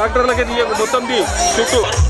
Doctor मत चुट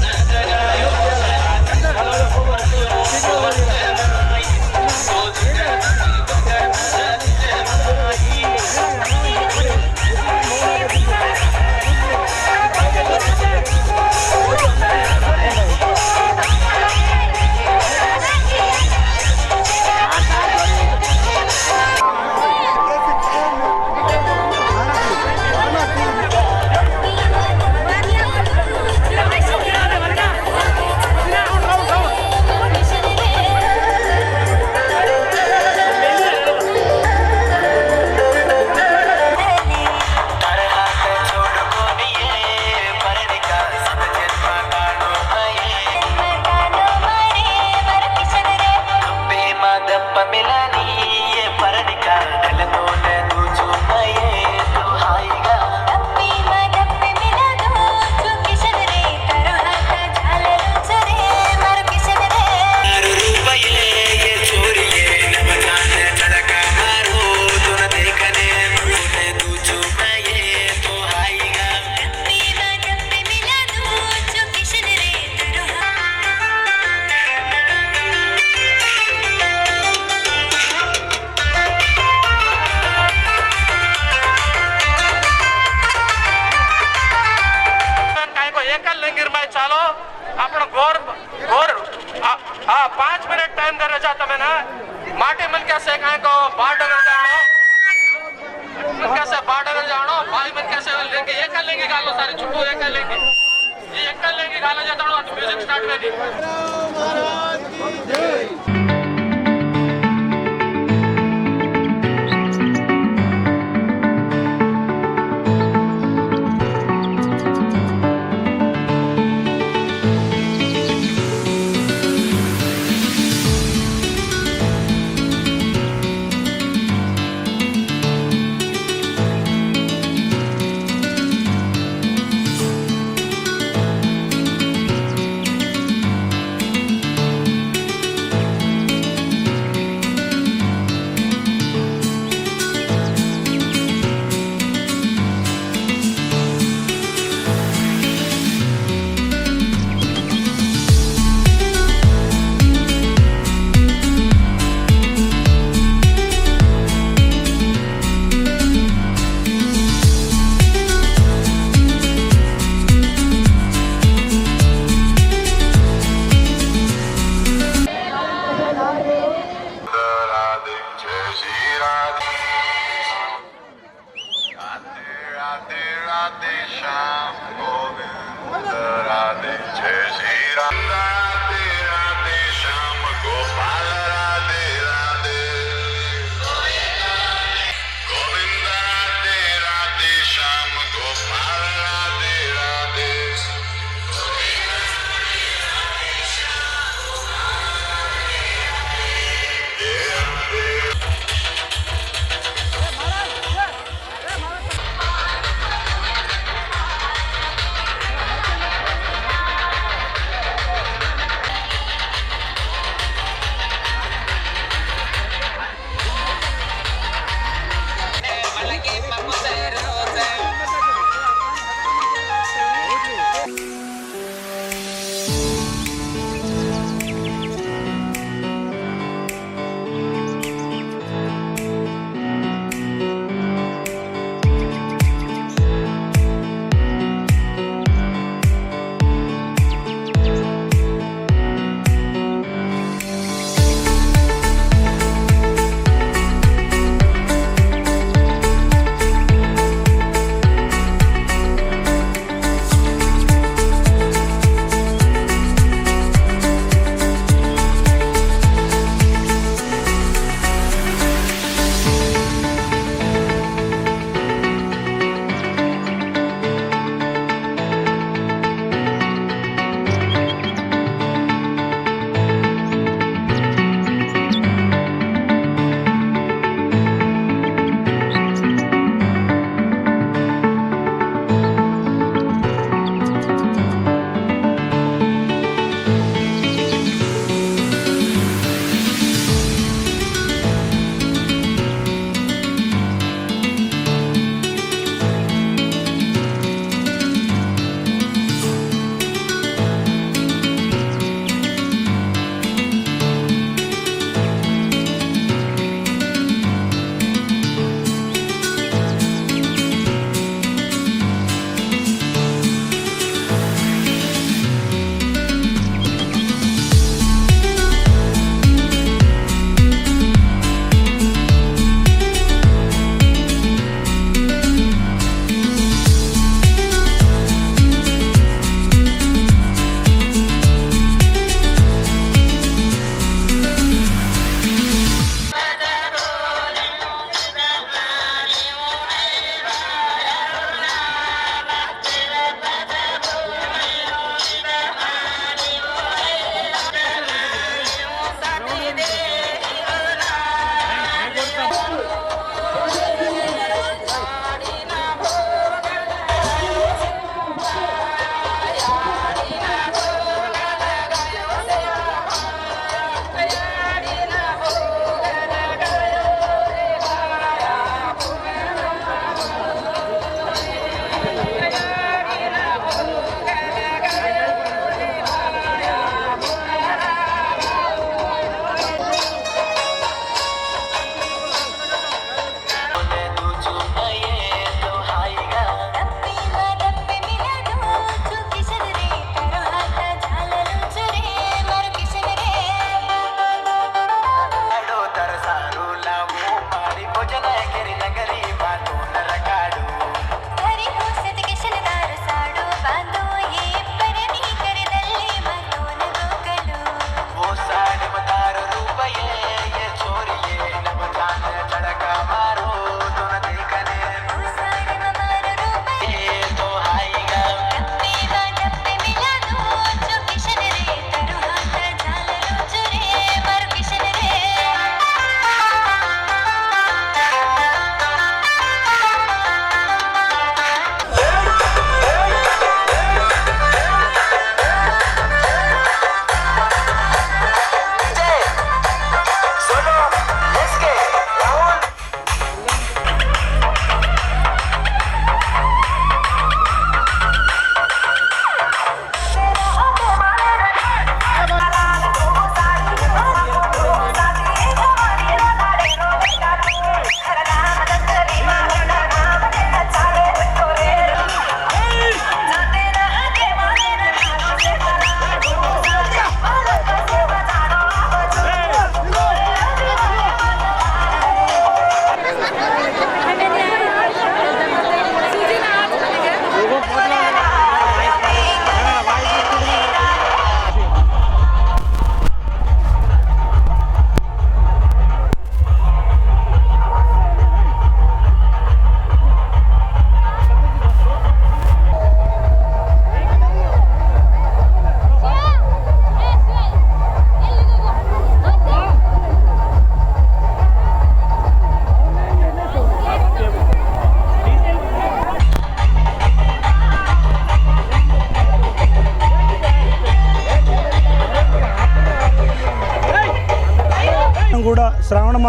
Radhe Shyam Govind Radhe Jai Radhe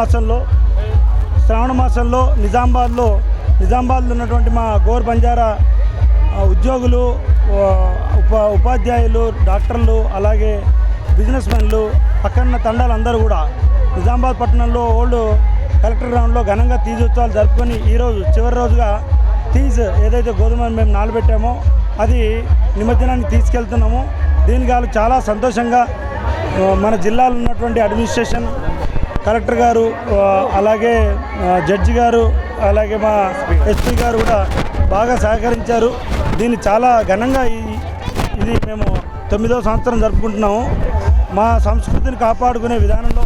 మాసంలో శ్రావణ మాసంలో నిజామాబాద్లో నిజామాబాద్లో ఉన్నటువంటి మా గోర్ బంజారా ఉద్యోగులు ఉప ఉపాధ్యాయులు డాక్టర్లు అలాగే బిజినెస్ మెన్లు పక్కన తండాలు అందరూ కూడా నిజామాబాద్ పట్టణంలో ఓల్డ్ కలెక్టర్ గ్రౌండ్లో ఘనంగా తీజ్ ఉత్సవాలు జరుపుకొని ఈరోజు చివరి రోజుగా తీజ్ ఏదైతే గోధుమ మేము నానబెట్టామో అది నిమజ్జనానికి తీసుకెళ్తున్నాము. దీనికి చాలా సంతోషంగా మన జిల్లాలో ఉన్నటువంటి అడ్మినిస్ట్రేషన్ కలెక్టర్ గారు అలాగే జడ్జి గారు అలాగే మా ఎస్పీ గారు కూడా బాగా సహకరించారు. దీన్ని చాలా ఘనంగా ఇది మేము తొమ్మిదో సంవత్సరం జరుపుకుంటున్నాము. మా సంస్కృతిని కాపాడుకునే విధానంలో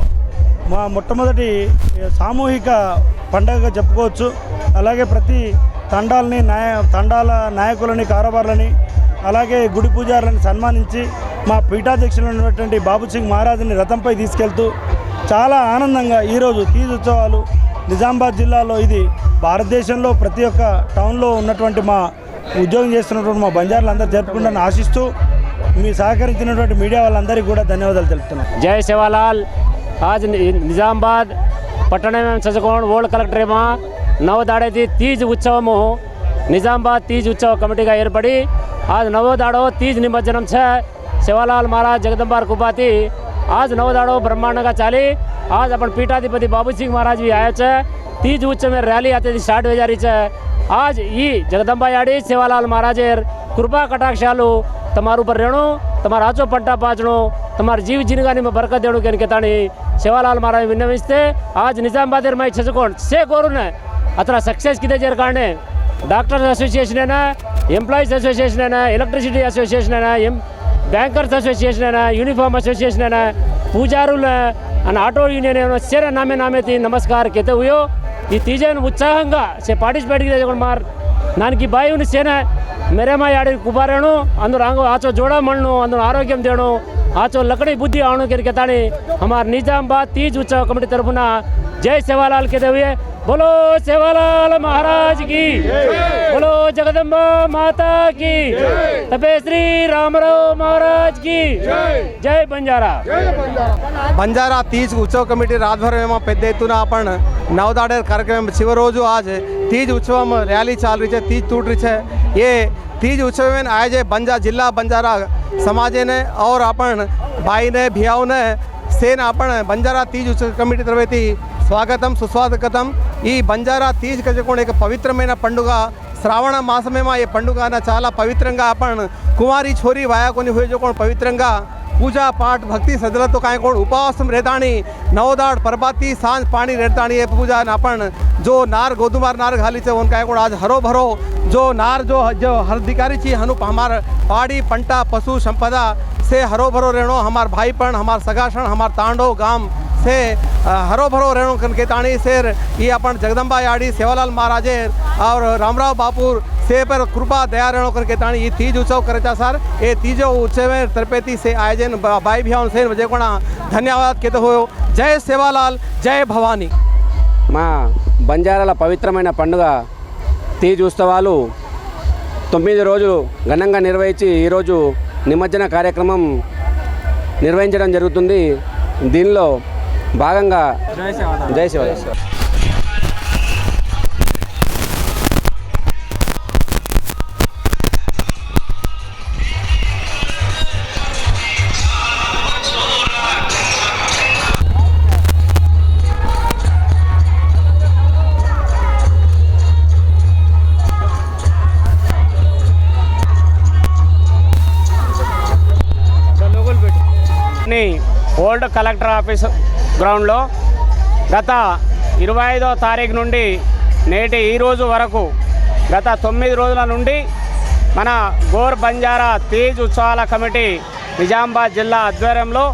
మా మొట్టమొదటి సామూహిక పండగగా చెప్పుకోవచ్చు. అలాగే ప్రతి తండాలని నాయ తండాల నాయకులని కారోబార్లని అలాగే గుడి పూజారులను సన్మానించి మా పీఠాధ్యక్షులు ఉన్నటువంటి బాబు సింగ్ మహారాజుని రథంపై తీసుకెళ్తూ చాలా ఆనందంగా ఈరోజు తీజ్ ఉత్సవాలు నిజామాబాద్ జిల్లాలో ఇది భారతదేశంలో ప్రతి ఒక్క టౌన్లో ఉన్నటువంటి మా ఉద్యోగం చేస్తున్నటువంటి మా బంజారులు అందరూ జరుపుకుంటారని ఆశిస్తూ మీ సహకరించినటువంటి మీడియా వాళ్ళందరికీ కూడా ధన్యవాదాలు తెలుపుతున్నాను जय सेवालाल आज नि- निजामाबाद पटणे में सजकोण ఓల్డ్ కలెక్టర్ ఏమో నవదాడేది తీజ్ ఉత్సవము నిజామాబాద్ తీజ్ ఉత్సవ కమిటీగా ఏర్పడి आज नवदाड़ो तीज निमज्जनम छे सेवालाल महाराज जगदम्बार कुपाती આજ નવો દાડો બ્રહ્માંડ ચાલી. આજ आपण પીઠાધિપતિ બાબુસિંહ મહારાજ બી આવ્યા છે. તીજ ઉચ્ચ મેં રેલી આતેથી સ્ટાર્ટ વેજારી છે. આજ ઈ જગદંબાયાડી સેવાલાલ મહારાજે કૃપા કટાક્ષ આલુ તમારું ઉપર રેણું, તમારા આચો પટ્ટા પાચણું તમારા જીવ જીનગાનીમાં બરકત દેણું કે કેતાણી સેવાલાલ મહારાજ વિનવીશ છે. આજ નિઝામાબાદેર માય છસકોણ છે કોરુને અત્ર સક્સેસ કીધે જેર કારણે డాక్టర్స్ అసోసియేషన్ అయినా ఎంప్లాయీస్ అసోసియేషన్ అయినా ఎలక్ట్రిసిటీ అసోసియేషన్ అయినా ఎం ಬ್ಯಾಂಕರ್ಸ್ ಅಸೋಸಿಯೇಷನ್ ಏನ ಯೂನಿಫಾರ್ಮ್ ಅಸೋಸಿಯೇಷನ್ ಏನ ಪೂಜಾರು ಅನ್ನ ಆಟೋ ಯೂನಿಯನ್ ಏನೋ ಸೇರ ನಾಮೆ ನಾಮೆ ತಿ ನಮಸ್ಕಾರ ಕೆತ್ತ ಈ ತೀಜನ್ ಉತ್ಸಾಹಂಗ ಸೆ ಪಾರ್ಟಿಸಿಪೇಟ್ ಗಿಡ ಮಾರ್. ನಾನು ಬಾಯಿನ ಸೇನೆ ಮೆರೆಮಾಯಿ ಆಡಿ ಕುಬಾರೇಣು ಅಂದ್ರೆ ಆಚೋ ಜೋಡ ಮಣ್ಣು, ಅಂದ್ರೆ ಆರೋಗ್ಯ ದೇಣು. આચો લકડી બુદ્ધિ આવણું કરી કેતાણી અમાર નિજામબાદ તીજ ઉત્સવ કમિટી તરફના જય સેવાલાલ કહેતા હોઈએ બોલો સેવાલાલ મહારાજ કી. બોલો જગદંબા માતા કી. તપે શ્રી રામરાવ મહારાજ કી. જય. બંજારા. બંજારા. તીજ ઉત્સવ કમિટી રાતભર એમાં પેદ્ય હેતુના પણ નવદાડેર કાર્યક્રમ શિવરોજુ આજે. તીજ ઉત્સવમાં રેલી ચાલવી છે તીજ તૂટરી છે. એ તીજ ઉત્સવને આજે બંજા જિલ્લા બંજારા સમાજેને ઓર આપણ ભાઈને ભિયાઓને સેન આપણ બંજારા તીજ ઉત્સવ కమిటీ તરફથી స్వాగతం సుస్వాగతం ఈ బంజారా తీజ్ కూడా ఒక పవిత్రమైన పండుగ శ్రావణ మాసమేమో ఈ పండుగ చాలా పవిత్రంగా అప్పన్ కుమారి చోరీ వాయాకొని హోజో కూడా పవిత్రంగా પૂજા પાઠ ભક્તિ સજરતો કાંઈ ઉપાસમ રહેતાણી, નવદાળ, પરબાતી, સાંજ પાણી રહેતાણી એ પૂજાના પણ જો નાર ગોધુમાર નાર ઘાલી છે, ઓન કાંઈ આજ હરો ભરો જો નાર જો હરધિકારી છીએ હનુ હમાર પાડી, પંટા, પશુ સંપદા, સે હરો ભરો રહેણો હમાર ભાઈ પણ હમાર સગાસણ હમાર તાંડો ગામ हमार भाईपण हमार सगाशण हमार तांडो गाम से अ, हरो भरो रहणो कनके ताणी शेर ये अपन जगदम्बा याड़ी सेवालाल महाराजे और रामराव बापूर से पर कृपा दया रहणो करके ताणी ये तीज उत्सव करेचा सर ये तीजो उत्सव में तरपेती से आयोजन ब- भाई भैया से वजह कोणा धन्यवाद कहते हो जय सेवालाल जय भवानी మా బంజారాల పవిత్రమైన పండుగ తీజ్ ఉత్సవాలు తొమ్మిది రోజులు ఘనంగా నిర్వహించి ఈరోజు నిమజ్జన కార్యక్రమం నిర్వహించడం జరుగుతుంది దీనిలో భాగంగా జై శివ ని ఓల్డ్ కలెక్టర్ ఆఫీస్ గ్రౌండ్లో గత ఇరవై ఐదో తారీఖు నుండి నేటి ఈ రోజు వరకు గత తొమ్మిది రోజుల నుండి మన గోర్ బంజారా తీజ్ ఉత్సవాల కమిటీ నిజామాబాద్ జిల్లా ఆధ్వర్యంలో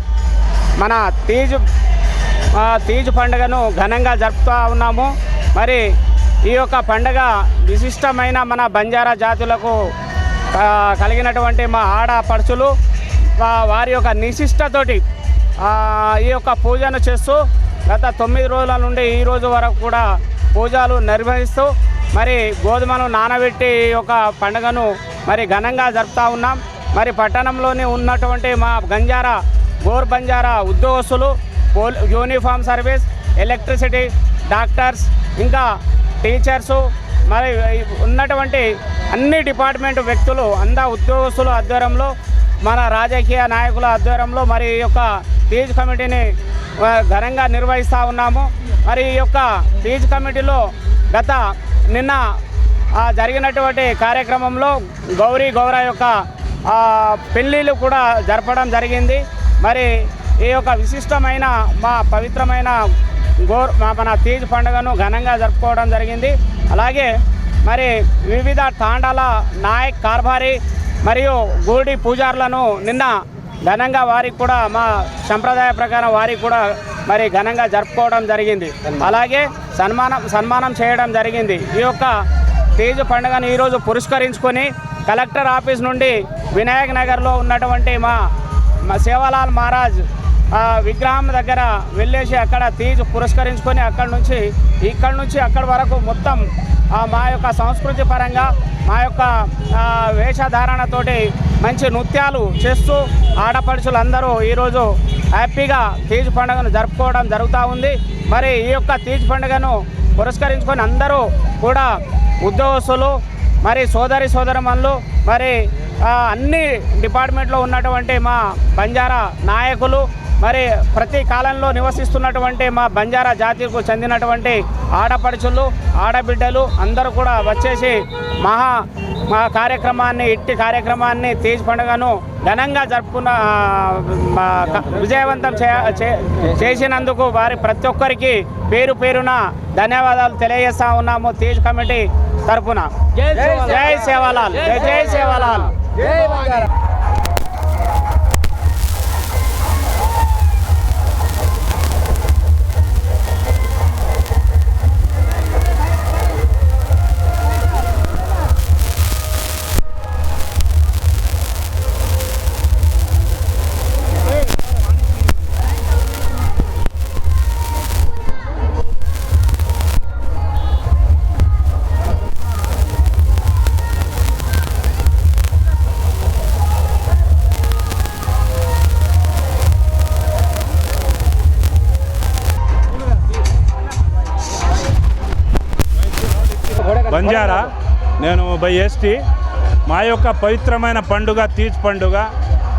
మన తీజ్ తీజు తీజ్ పండుగను ఘనంగా జరుపుతూ ఉన్నాము. మరి ఈ యొక్క పండుగ విశిష్టమైన మన బంజారా జాతులకు కలిగినటువంటి మా ఆడపడుచులు వారి యొక్క నిశిష్టతోటి ఈ యొక్క పూజను చేస్తూ గత తొమ్మిది రోజుల నుండి ఈ రోజు వరకు కూడా పూజలు నిర్వహిస్తూ మరి గోధుమను నానబెట్టి ఈ యొక్క పండుగను మరి ఘనంగా జరుపుతూ ఉన్నాం. మరి పట్టణంలోని ఉన్నటువంటి మా గంజారా గోర్ బంజారా ఉద్యోగస్తులు యూనిఫామ్ సర్వీస్ ఎలక్ట్రిసిటీ డాక్టర్స్ ఇంకా టీచర్సు మరి ఉన్నటువంటి అన్ని డిపార్ట్మెంట్ వ్యక్తులు అందా ఉద్యోగస్తుల ఆధ్వర్యంలో మన రాజకీయ నాయకుల ఆధ్వర్యంలో మరి ఈ యొక్క తీజ్ కమిటీని ఘనంగా నిర్వహిస్తూ ఉన్నాము. మరి ఈ యొక్క తీజ్ కమిటీలో గత నిన్న జరిగినటువంటి కార్యక్రమంలో గౌరీ గౌర యొక్క పెళ్ళిళ్ళు కూడా జరపడం జరిగింది. మరి ఈ యొక్క విశిష్టమైన మా పవిత్రమైన గోర్ మన తీజ్ పండుగను ఘనంగా జరుపుకోవడం జరిగింది. అలాగే మరి వివిధ తాండాల నాయక్ కార్భారీ మరియు గూడి పూజారులను నిన్న ఘనంగా వారికి కూడా మా సంప్రదాయ ప్రకారం వారికి కూడా మరి ఘనంగా జరుపుకోవడం జరిగింది. అలాగే సన్మానం సన్మానం చేయడం జరిగింది. ఈ యొక్క తేజ పండుగను ఈరోజు పురస్కరించుకొని కలెక్టర్ ఆఫీస్ నుండి వినాయక్ నగర్లో ఉన్నటువంటి మా సేవాలాల్ మహారాజ్ విగ్రహం దగ్గర వెళ్ళేసి అక్కడ తీజు పురస్కరించుకొని అక్కడ నుంచి ఇక్కడ నుంచి అక్కడి వరకు మొత్తం మా యొక్క సంస్కృతి పరంగా మా యొక్క వేషధారణతోటి మంచి నృత్యాలు చేస్తూ ఆడపడుచులందరూ ఈరోజు హ్యాపీగా తీజ్ పండుగను జరుపుకోవడం జరుగుతూ ఉంది. మరి ఈ యొక్క తీజ్ పండుగను పురస్కరించుకొని అందరూ కూడా ఉద్యోగస్తులు మరి సోదరి సోదరమన్లు మరి అన్ని డిపార్ట్మెంట్లో ఉన్నటువంటి మా బంజారా నాయకులు మరి ప్రతి కాలంలో నివసిస్తున్నటువంటి మా బంజారా జాతికు చెందినటువంటి ఆడపడుచులు ఆడబిడ్డలు అందరూ కూడా వచ్చేసి మహా మా కార్యక్రమాన్ని ఇట్టి కార్యక్రమాన్ని తేజ్ పండుగను ఘనంగా జరుపుకున్న విజయవంతం చేసినందుకు వారి ప్రతి ఒక్కరికి పేరు పేరున ధన్యవాదాలు తెలియజేస్తా ఉన్నాము తేజ్ కమిటీ తరఫున జై సేవాలాల్ జై జై సేవాలాల్ బై ఎస్టీ. మా యొక్క పవిత్రమైన పండుగ తీజ్ పండుగ.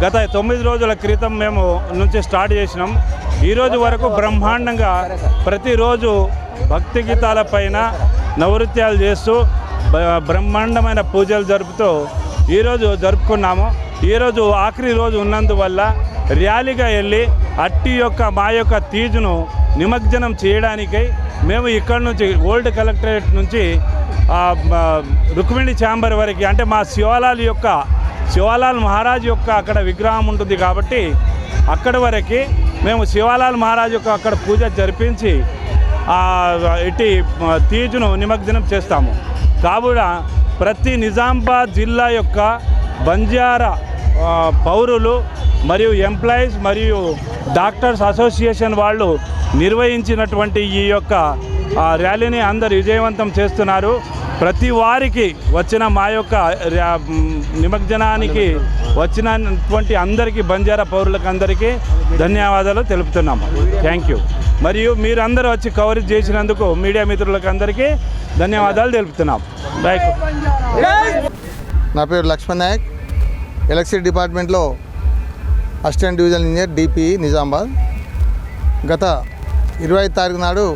గత తొమ్మిది రోజుల క్రితం మేము నుంచి స్టార్ట్ చేసినాం. ఈరోజు వరకు బ్రహ్మాండంగా ప్రతిరోజు భక్తి గీతాల పైన నవృత్యాలు చేస్తూ బ- బ్రహ్మాండమైన పూజలు జరుపుతూ ఈరోజు జరుపుకున్నాము. ఈరోజు ఆఖరి రోజు ఉన్నందువల్ల ర్యాలీగా వెళ్ళి అట్టి యొక్క మా యొక్క తీజును నిమజ్జనం చేయడానికై మేము ఇక్కడ నుంచి ఓల్డ్ కలెక్టరేట్ నుంచి రుక్మిణి ఛాంబర్ వరకు అంటే మా శివాలాల్ యొక్క శివాలాల్ మహారాజ్ యొక్క అక్కడ విగ్రహం ఉంటుంది కాబట్టి అక్కడి వరకు మేము శివాలాల్ మహారాజ్ యొక్క అక్కడ పూజ జరిపించి ఇటు తీజును నిమజ్జనం చేస్తాము. కావున ప్రతి నిజామాబాద్ జిల్లా యొక్క బంజారా పౌరులు మరియు ఎంప్లాయీస్ మరియు డాక్టర్స్ అసోసియేషన్ వాళ్ళు నిర్వహించినటువంటి ఈ యొక్క ఆ, ర్యాలీని అందరు విజయవంతం చేస్తున్నారు. ప్రతి వారికి వచ్చిన మా యొక్క నిమజ్జనానికి వచ్చినటువంటి అందరికీ బంజారా పౌరులకు అందరికీ ధన్యవాదాలు తెలుపుతున్నాము థ్యాంక్ యూ మరియు మీరందరూ వచ్చి కవరేజ్ చేసినందుకు మీడియా మిత్రులకు అందరికీ ధన్యవాదాలు తెలుపుతున్నాం. బైక్ నా పేరు లక్ష్మణ్ నాయక్. ఎలక్ట్రిసిటీ డిపార్ట్మెంట్లో assistant divisional engineer DP Nizamabad. గత ఇరవై తారీఖు నాడు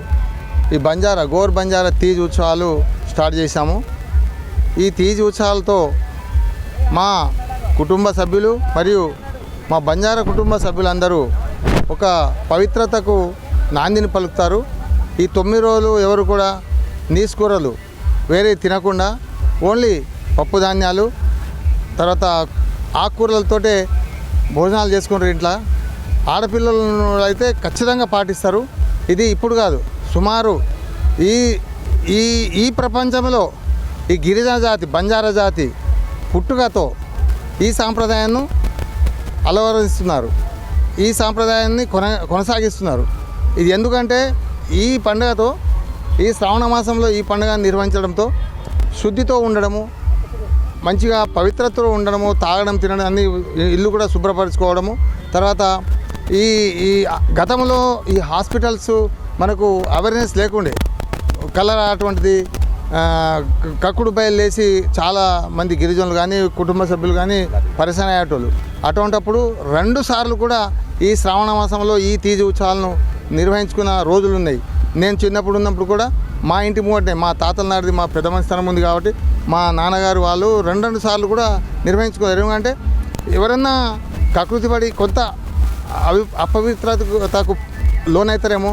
ఈ బంజారా గోర్ బంజారా తీజ్ ఉత్సవాలు స్టార్ట్ చేశాము. ఈ తీజ్ ఉత్సవాలతో మా కుటుంబ సభ్యులు మరియు మా బంజారా కుటుంబ సభ్యులందరూ ఒక పవిత్రతకు నాందిని పలుకుతారు. ఈ తొమ్మిది రోజులు ఎవరు కూడా నీసుకూరలు వేరే తినకుండా ఓన్లీ పప్పు ధాన్యాలు తర్వాత ఆకుకూరలతోటే భోజనాలు చేసుకుంటారు ఇంట్లో. ఆడపిల్లలు అయితే ఖచ్చితంగా పాటిస్తారు. ఇది ఇప్పుడు కాదు. సుమారు ఈ ఈ ఈ ప్రపంచంలో ఈ గిరిజన జాతి బంజారా జాతి పుట్టుకతో ఈ సాంప్రదాయాన్ని అలవరిస్తున్నారు ఈ సాంప్రదాయాన్ని కొన కొనసాగిస్తున్నారు. ఇది ఎందుకంటే ఈ పండుగతో ఈ శ్రావణ మాసంలో ఈ పండుగను నిర్వహించడంతో శుద్ధితో ఉండడము మంచిగా పవిత్రతలో ఉండడము తాగడం తినడం అన్ని ఇల్లు కూడా శుభ్రపరచుకోవడము తర్వాత ఈ ఈ గతంలో ఈ హాస్పిటల్స్ మనకు అవేర్నెస్ లేకుండే. కలర్ అటువంటిది కక్కుడు బయలు లేచి చాలా మంది గిరిజనులు కానీ కుటుంబ సభ్యులు కానీ పరిసర అయ్యేటోళ్ళు. అటువంటప్పుడు రెండు సార్లు కూడా ఈ శ్రావణ మాసంలో ఈ తీజ ఉత్సవాలను నిర్వహించుకున్న రోజులు ఉన్నాయి. నేను చిన్నప్పుడు ఉన్నప్పుడు కూడా మా ఇంటి ముంగటే మా తాతల నాడిది మా పెద్ద స్థలం ఉంది కాబట్టి మా నాన్నగారు వాళ్ళు రెండు రెండు సార్లు కూడా నిర్వహించుకోరు ఎందుకంటే ఎవరన్నా కకృతి పడి కొంత అవి అపవిత్రతకు లోనవుతారేమో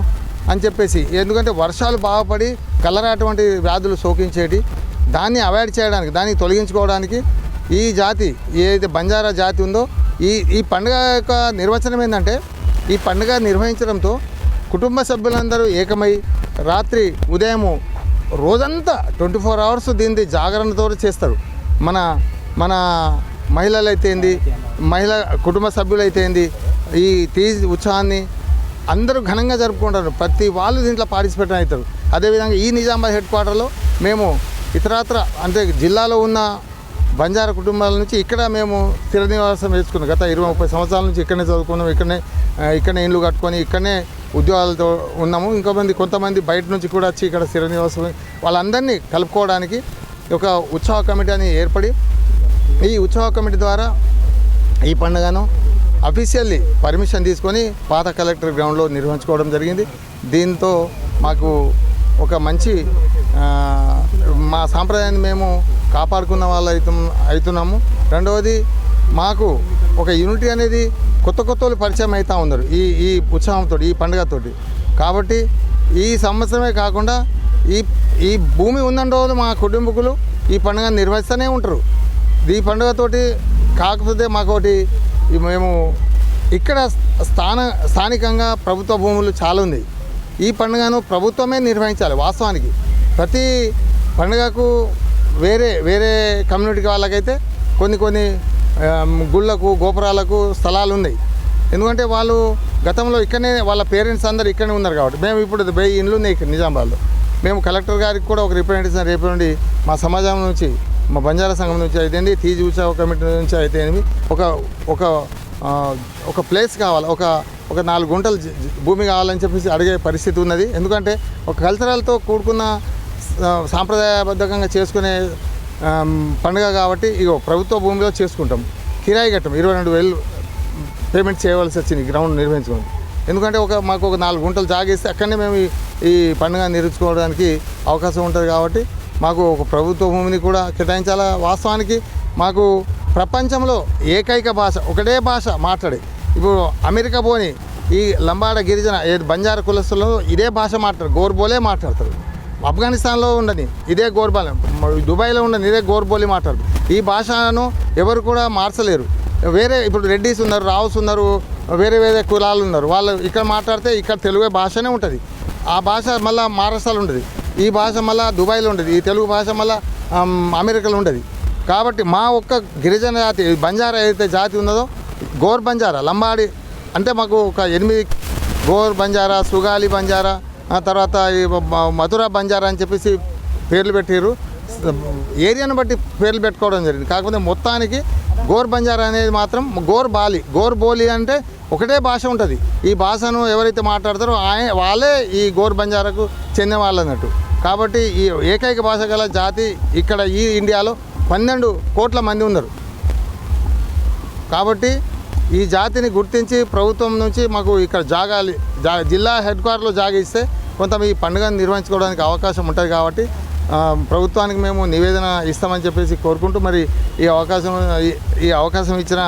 అని చెప్పేసి. ఎందుకంటే వర్షాలు బాగుపడి కలరాటువంటి కలరా అటువంటి వ్యాధులు సోకించేటి దాన్ని అవాయిడ్ చేయడానికి దాన్ని తొలగించుకోవడానికి ఈ జాతి ఏదైతే బంజారా జాతి ఉందో ఈ ఈ పండుగ యొక్క నిర్వచనం ఏంటంటే ఈ పండుగ నిర్వహించడంతో కుటుంబ సభ్యులందరూ ఏకమై రాత్రి ఉదయము రోజంతా ట్వంటీ ఫోర్ అవర్స్ దీన్ని జాగరణతో చేస్తారు. మన మన మహిళలు అయితే ఏంది? మహిళ కుటుంబ సభ్యులు అయితే ఏంది? ఈ తీజ్ ఉత్సవాన్ని అందరూ ఘనంగా జరుపుకుంటారు. ప్రతి వాళ్ళు దీంట్లో పార్టిసిపేట్ అవుతారు. అదేవిధంగా ఈ నిజామాబాద్ హెడ్ క్వార్టర్లో మేము ఇతరత్ర అంటే జిల్లాలో ఉన్న బంజారా కుటుంబాల నుంచి ఇక్కడ మేము స్థిర నివాసం వేసుకున్నాం. గత ఇరవై ముప్పై సంవత్సరాల నుంచి ఇక్కడనే చదువుకున్నాం. ఇక్కడనే ఇక్కడనే ఇండ్లు కట్టుకొని ఇక్కడనే ఉద్యోగాలతో ఉన్నాము. ఇంకొంతమంది కొంతమంది బయట నుంచి కూడా వచ్చి ఇక్కడ స్థిర నివాసం వాళ్ళందరినీ కలుపుకోవడానికి ఒక ఉత్సవ కమిటీ అని ఏర్పడి ఈ ఉత్సవ కమిటీ ద్వారా ఈ పండుగను అఫీషియల్లీ పర్మిషన్ తీసుకొని పాత కలెక్టర్ గ్రౌండ్లో నిర్వహించుకోవడం జరిగింది. దీంతో మాకు ఒక మంచి మా సాంప్రదాయాన్ని మేము కాపాడుకున్న వాళ్ళు అవుతు అవుతున్నాము రెండవది మాకు ఒక యూనిటీ అనేది కొత్త కొత్త వాళ్ళు పరిచయం అవుతూ ఉన్నారు ఈ ఈ ఉత్సవంతో ఈ పండుగతోటి కాబట్టి ఈ సంవత్సరమే కాకుండా ఈ ఈ భూమి ఉన్నన్ని రోజులు మా కుటుంబకులు ఈ పండుగ నిర్వహిస్తూనే ఉంటారు. ఈ పండుగతోటి కాకపోతే మాకు ఒకటి మేము ఇక్కడ స్థాన స్థానికంగా ప్రభుత్వ భూములు చాలా ఉంది ఈ పండుగను ప్రభుత్వమే నిర్వహించాలి వాస్తవానికి. ప్రతి పండుగకు వేరే వేరే కమ్యూనిటీ వాళ్ళకైతే కొన్ని కొన్ని గుళ్ళకు గోపురాలకు స్థలాలు ఉన్నాయి. ఎందుకంటే వాళ్ళు గతంలో ఇక్కడనే వాళ్ళ పేరెంట్స్ అందరు ఇక్కడనే ఉన్నారు కాబట్టి. మేము ఇప్పుడు వెయ్యి ఇండ్లు ఉన్నాయి ఇక్కడ నిజామాబాద్లో. మేము కలెక్టర్ గారికి కూడా ఒక రిప్రజెంటేషన్ రేపు నుండి మా సమాజం నుంచి మా బంజారా సంఘం నుంచి అయితేంది తీజి ఉత్సవ కమిటీ నుంచి అయితేనేమి ఒక ఒక ఒక ప్లేస్ కావాలి. ఒక ఒక నాలుగు గుంటలు భూమి కావాలని చెప్పేసి అడిగే పరిస్థితి ఉన్నది. ఎందుకంటే ఒక కల్చరల్తో కూడుకున్న సాంప్రదాయబద్ధకంగా సాంప్రదాయబద్ధంగా చేసుకునే పండుగ కాబట్టి ఇగో ప్రభుత్వ భూమిలో చేసుకుంటాం. కిరాయి కట్టం. ఇరవై రెండు వేలు పేమెంట్ చేయవలసి వచ్చింది. గ్రౌండ్ నిర్వహించుకోండి ఎందుకంటే ఒక మాకు ఒక నాలుగు గుంటలు జాగేస్తే అక్కడనే మేము ఈ- ఈ పండుగ నిర్వహించుకోవడానికి అవకాశం ఉంటుంది కాబట్టి మాకు ఒక ప్రభుత్వ భూమిని కూడా కేటాయించాలా? వాస్తవానికి మాకు ప్రపంచంలో ఏకైక భాష ఒకటే భాష మాట్లాడే. ఇప్పుడు అమెరికా పోని ఈ లంబాడ గిరిజన ఏది బంజారా కులస్తుల్లో ఇదే భాష మాట్లాడు గోర్బోలే మాట్లాడతారు. ఆఫ్ఘనిస్తాన్లో ఉండని ఇదే గోర్బాలే దుబాయ్లో ఉండని ఇదే గోర్బోలి మాట్లాడతారు ఈ భాషను ఎవరు కూడా మార్చలేరు. వేరే ఇప్పుడు రెడ్డిస్ ఉన్నారు రావుస్ ఉన్నారు వేరే వేరే కులాలు ఉన్నారు. వాళ్ళు ఇక్కడ మాట్లాడితే ఇక్కడ తెలుగు భాషనే ఉంటుంది. ఆ భాష మళ్ళీ మహారాష్ట్రలో ఉంటుంది ఈ భాష మళ్ళీ దుబాయ్లో ఉండదు ఈ తెలుగు భాష మళ్ళీ అమెరికాలో ఉండదు. కాబట్టి మా ఒక్క గిరిజన జాతి బంజారా ఏదైతే జాతి ఉన్నదో గోర్ బంజారా లంబాడి అంటే మాకు ఒక ఎనిమిది గోర్ బంజారా సుగాలి బంజారా ఆ తర్వాత ఈ మధుర బంజారా అని చెప్పేసి పేర్లు పెట్టారు ఏరియాను బట్టి పేర్లు పెట్టుకోవడం జరిగింది. కాకపోతే మొత్తానికి గోర్ బంజారా అనేది మాత్రం గోర్ బాలి గోర్ బోలి అంటే ఒకటే భాష ఉంటుంది. ఈ భాషను ఎవరైతే మాట్లాడతారో ఆయన వాళ్ళే ఈ గోర్ బంజారాకు చెందిన వాళ్ళు అన్నట్టు కాబట్టి ఈ ఏకైక భాష గల జాతి ఇక్కడ ఈ ఇండియాలో పన్నెండు కోట్ల మంది ఉన్నారు. కాబట్టి ఈ జాతిని గుర్తించి ప్రభుత్వం నుంచి మాకు ఇక్కడ జాగాలి జా జిల్లా హెడ్ క్వార్టర్లో జాగా ఇస్తే కొంత ఈ పండుగను నిర్వహించుకోవడానికి అవకాశం ఉంటుంది కాబట్టి ప్రభుత్వానికి మేము నివేదన ఇస్తామని చెప్పేసి కోరుకుంటూ మరి ఈ అవకాశం ఈ- ఈ అవకాశం ఇచ్చిన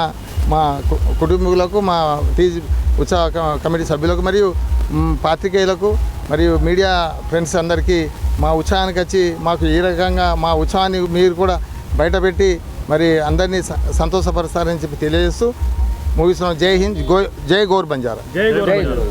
మా కు- కుటుంబీకులకు మా తీజ్ ఉత్సవ క- కమిటీ సభ్యులకు మరియు పాత్రికేయులకు మరియు మీడియా ఫ్రెండ్స్ అందరికీ మా ఉత్సవానికి వచ్చి మాకు ఈ రకంగా మా ఉత్సవాన్ని మీరు కూడా బయటపెట్టి మరి అందరినీ స- సంతోషపరుస్తారని చెప్పి తెలియజేస్తూ ముగిస్తున్నాం జై హింద్ గో జై గోర్ బంజారా జై గోర్ బంజారా.